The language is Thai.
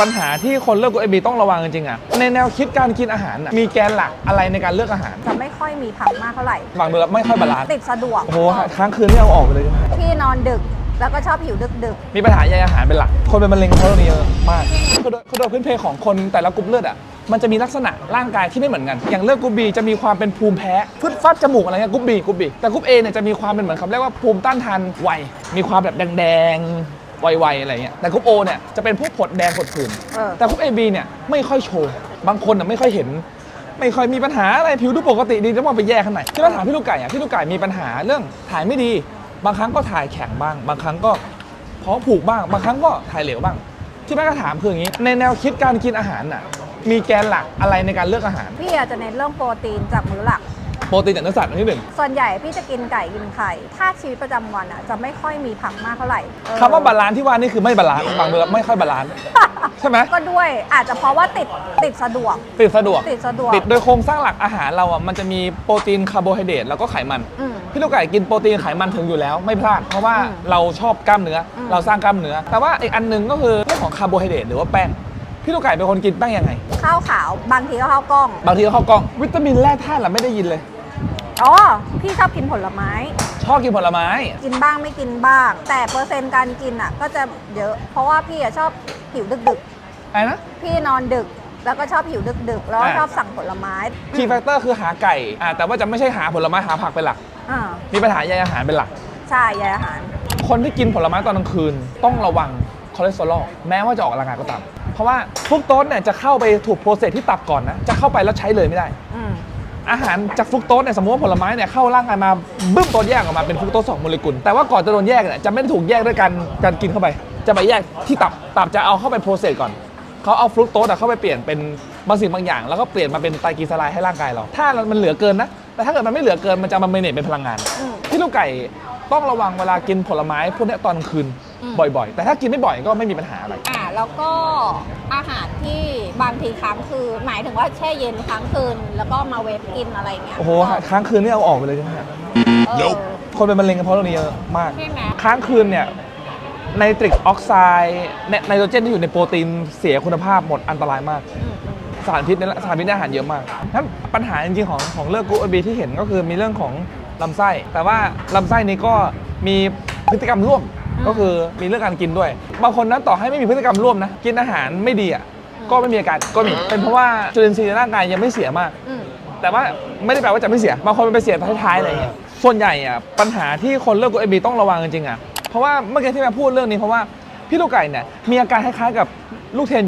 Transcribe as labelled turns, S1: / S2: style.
S1: ปัญหาที่คนเลือกกรุ๊ปเอบีต้องระวังจริงๆอะในแนวคิดการกินอาหารน่ะมีแกนหลักอะไรในการเลือกอาหาร
S2: จะไม่ค่อยมีผักมากเท่าไหร่
S1: บางเดือนไม่ค่อยบาลานซ์
S2: ติดสะดวก
S1: โอ้โหค้างคืนไม่เอาออกไปเลยใช่ไหม
S2: พี่นอนดึกแล้วก็ชอบหิวดึกดึก
S1: มีปัญหาใยอาหารเป็นหลัก คนเป็นมะเร็งเพราะเรื่องนี้เยอะมากคือโดยคือโดยพื้นเพของคนแต่ละกรุ๊ปเลือดอะ มันจะมีลักษณะร่างกายที่ไม่เหมือนกัน อย่างเลือดกรุ๊ปบีจะมีความเป็นภูมิแพ้ฟึดฟัดจมูกอะไรเงี้ยกรุ๊ปบีกรุ๊ปบีแต่กรุ๊ปเอเนี่ยจะมีความเป็นเหมือนคำเรียกว่าภูมิต้านทานไว มีความแบบแดงๆ ไวๆอะไรเงี้ยแต่กรุ๊ปโอเนี่ยจะเป็นพวกผดแดงผดผื่น
S2: ๆเออ
S1: แต่กรุ๊ป AB เนี่ยไม่ค่อยโชว์บางคนน่ะไม่ค่อยเห็น ไม่ค่อยมีปัญหาอะไรผิวดูปกติดีจะมองไปแย่ข้างในที่เราถามพี่ลูกไก่อะพี่ลูกไก่มีปัญหาเรื่องถ่ายไม่ดี บางครั้งก็ถ่ายแข็งบ้าง บางครั้งก็ท้องผูกบ้าง บางครั้งก็ถ่ายเหลวบ้าง ที่แม่ก็ถามคืออย่างนี้ ในแนวคิดการกินอาหารน่ะมีแกนหลักอะไรในการเลือกอาหาร
S2: พี่อาจจะเน้นเรื่องโปรตีนจากมื้อหลัก
S1: โปรตีนจากเนื้อสัตว์อันที่หนึ่ง
S2: ส่วนใหญ่พี่จะกินไก่กินไข่ ถ้าชีวิตประจำวันอะจะไม่ค่อยมีผักมากเท่าไหร่เออ
S1: คำว่าบาลานซ์ที่ว่านี่คือไม่บาลานซ์บางเดือนไม่ค่อยบาลานซ์ใช่ไหม
S2: ก็ด้วยอาจจะเพราะว่าติดติดสะดวก
S1: ติดสะดวก
S2: ติดสะดวก
S1: ติดโดยโครงสร้างหลักอาหารเราอะมันจะมีโปรตีนคาร์โบไฮเดรตแล้วก็ไขมัน
S2: อืม
S1: พี่ลูกไก่กินโปรตีนไขมันถึงอยู่แล้วไม่พลาด เพราะว่า
S2: อืม
S1: เราชอบกล้ามเนื้ออ
S2: ม
S1: เราสร้างกล้ามเนื้อ แต่ว่าอีกอันหนึงก็คือเรื่องของคาร์โบไฮเดรตหรือว่าแป้งพี่ลูกไก่เป็นคนกินแป้งยังไง
S2: ข้าวขาวบางทีก็ข้าวกล้อง
S1: บางทีก็เข้ากล้องวิตามินแร่ธาตุเราไม่ได้ยินเลย
S2: อ๋อ พี่ชอบกินผลไม้
S1: ชอบกินผลไม้
S2: กินบ้างไม่กินบ้าง แต่เปอร์เซ็นต์การกินอะ ก็จะเยอะ เพราะว่าพี่อะชอบหิวดึกดึก
S1: อะไรนะ
S2: ๆ พี่นอนดึก แล้วก็ชอบหิวดึกดึกๆ แล้วก็
S1: อ่า
S2: ชอบสั่งผลไม้
S1: คีย์แฟกเตอร์คือหาไก่อ่าแต่ว่าจะไม่ใช่หาผลไม้หาผักเป็นหลัก
S2: อ่า
S1: มีปัญหาใยอาหารเป็นหลัก
S2: ใช่ยายอาหาร
S1: คนที่กินผลไม้ตอนกลางคืน ต้องระวังคอเลสเตอรอลแม้ว่าจะออกกำลังกายก็ตาม เพราะว่าฟรุกโตสเนี่ยจะเข้าไปถูกโปรเซสที่ตับก่อนนะ จะเข้าไปแล้วใช้เลยไม่ได้
S2: อืม
S1: อาหารจากฟรุกโตสเนี่ยสมมติว่าผลไม้เนี่ยเข้าร่างกายมาบึ้มตัวแยกออกมาเป็นฟรุกโตสสองโมเลกุลแต่ว่าก่อนจะโดนแยกเนี่ยจะไม่ได้ถูกแยกด้วยการการกินเข้าไป จะไปแยกที่ตับตับจะเอาเข้าไปโปรเซสก่อนเขาเอาฟรุกโตสอะเข้าไปเปลี่ยนเป็นบางสิ่งบางอย่าง แล้วก็เปลี่ยนมาเป็นไตรกลีเซอไรด์ให้ร่างกายเรา ถ้ามันเหลือเกินนะแต่ถ้าเกิดมันไม่เหลือเกินมันจะมาเมเนจเป็นพลังงาน
S2: อืม
S1: พี่ลูกไก่ต้องระวังเวลากินผลไม้พวกเนี้ยตอนกลางคืน
S2: อืม
S1: บ่อยๆ แต่ถ้ากินไม่บ่อยก็ไม่มีปัญหาอะไร
S2: อ่าแล้วก็อาหารที่ บางทีค้างคืนหมายถึงว่าแช่เย็นค้างคืน แล้วก็มาเวฟกินอะไรเงี้ย
S1: โอ้โหค้างคืนนี่เอาออกไปเลยใช่ไหมฮะ
S2: เออ
S1: คนเป็นมะเร็งกันเพราะเรื่องนี้เยอะมาก
S2: ใช่ไหม
S1: ค้างคืนเนี่ยไนตริกออกไซด์ไนโตรเจนที่อยู่ในโปรตีนเสียคุณภาพหมดอันตรายมาก
S2: อืมอืม
S1: สารพิษในสารพิษในอาหารเยอะมากนั้นปัญหาจริงๆของของเลือกกรุ๊ปบีที่เห็นก็คือมีเรื่องของลำไส้ แต่ว่าลำไส้นี้ก็มีพฤติกรรมร่วม ก็คือมีเรื่องการกินด้วย บางคนนั้นต่อให้ไม่มีพฤติกรรมร่วมนะ กินอาหารไม่ดีอะ ก็ไม่มีอาการก็มีเป็นเพราะว่าจุลินทรีย์ในร่างกายยังไม่เสียมาก
S2: อืม
S1: แต่ว่าไม่ได้แปลว่าจะไม่เสียบางคนมันไปเสียท้ายๆอะไรอย่างเงี้ยส่วนใหญ่อะปัญหาที่คนเลือกกรุ๊ปบีต้องระวังจริงๆอะเพราะว่าเมื่อกี้ที่แม่พูดเรื่องนี้เพราะว่าพี่ลูกไก่เนี่ยมีอาการคล้ายๆกับลูกเทน